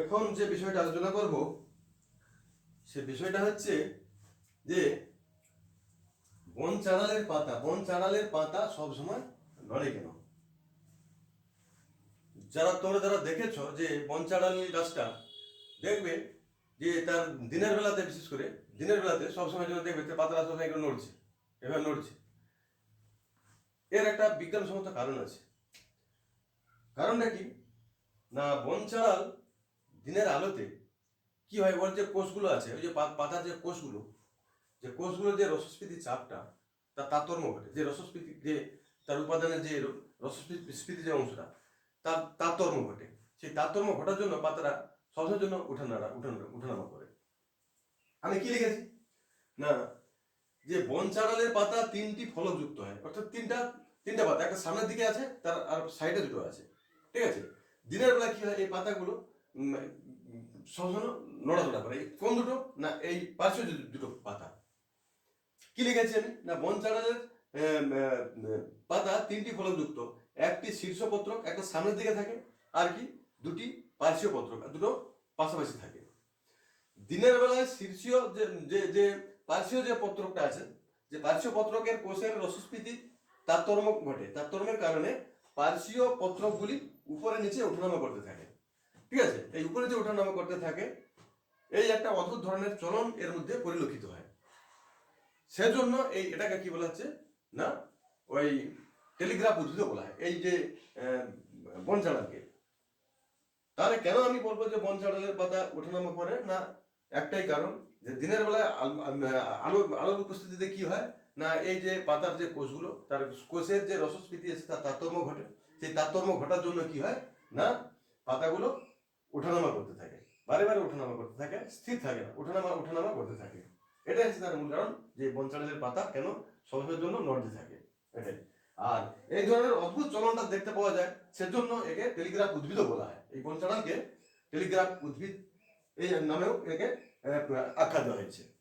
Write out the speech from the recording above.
এখন যে বিষয়টা আলোচনা করব, সে বিষয়টা হচ্ছে যে বন চাঁড়ালের পাতা, বন চাঁড়ালের পাতা সবসময় নড়ে কেন? যারা তোমরা যারা দেখেছ যে বন চাঁড়াল গাছটা, দেখবে যে তার দিনের বেলাতে, বিশেষ করে দিনের বেলাতে সবসময় যেন দেখবে তার পাতাটা সবসময় এগুলো নড়ছে, এভাবে নড়ছে। এর একটা বিজ্ঞানসম্মত কারণ আছে। কারণটা কি? না, বন চাঁড়াল দিনের আলোতে কি হয় ওর যে কোষগুলো আছে, ওই যে পাতার যে কোষগুলো, যে কোষগুলোর যে রসস্ফীতি চাপটা তার তারতম্য ঘটে। যে রসস্ফীতি, যে তার উপাদানের যে রসস্ফীতি স্ফীতি যে অংশটা, তার তারতম্য ঘটে। সেই তারতম্য ঘটার জন্য পাতারা সবসময়ের জন্য উঠানাড়া উঠানাড়া উঠানামা করে। আমি কি লিখেছি? না, যে বন চাঁড়ালের পাতা তিনটি ফলকযুক্ত হয়, অর্থাৎ তিনটা তিনটা পাতা, একটা সামনের দিকে আছে, তার আর সাইডে দুটো আছে। ঠিক আছে? দিনের বেলা কি হয়, এই পাতাগুলো সবসময় নড়াচড়া করে। কোন দুটো? না এই পার্শ্ব দুটো পাতা। কি লিখেছি আমি? না বন চাঁড়ালের আহ, আহ, পাতা তিনটি ফলকযুক্ত। একটি শীর্ষপত্রক একটা সামনের দিকে থাকে আর কি দুটি পার্শ্বীয় পত্রক দুটো পাশাপাশি থাকে। দিনের বেলায় শীর্ষীয় যে যে যে পার্শ্বীয় যে পত্রকটা আছে যে পার্শ্বীয় পত্রকের কোষের রসস্ফীতি তারতম্য ঘটে। তারতম্যের কারণে পার্শ্বীয় পত্রকগুলি উপরে নিচে ওঠানামা করতে থাকে। ঠিক আছে? এই উপরে যে ওঠানামা করতে থাকে এই একটা অদ্ভুত ধরনের চলন এর মধ্যে পরিলক্ষিত হয়। সেজন্য এই এটাকে কি বলা হচ্ছে না? ওই টেলিগ্রাফ উদ্ভিদ বলা হয়। এই যে আহ, বন চাঁড়ালকে তাহলে কেন আমি বলব যে বন চাঁড়ালের পাতা ওঠানামা করে? না একটাই কারণ যে দিনের বেলায় আলো আলোর উপস্থিতিতে কি হয়? না এই যে পাতার যে কোষগুলো তার কোষের যে রসস্ফীতি আছে তার তারতম্য ঘটে। সেই তারতম্য ঘটার জন্য কি হয়? না পাতাগুলো ওঠানামা করতে থাকে। বারে বারে ওঠানামা করতে থাকে, স্থির থাকে না। ওঠানামা ওঠানামা করতে থাকে। এটাই হচ্ছে তার মূল কারণ, যে বঞ্চালের পাতা কেন সবসময়ের জন্য নড়তে থাকে। এটাই। আর এই ধরনের অদ্ভুত চলনটা দেখতে পাওয়া যায়, সেজন্য একে টেলিগ্রাফ উদ্ভিদও বলা হয়। এই বঞ্চালকে টেলিগ্রাফ উদ্ভিদ এই নামেও একে আখ্যা দেওয়া হয়েছে।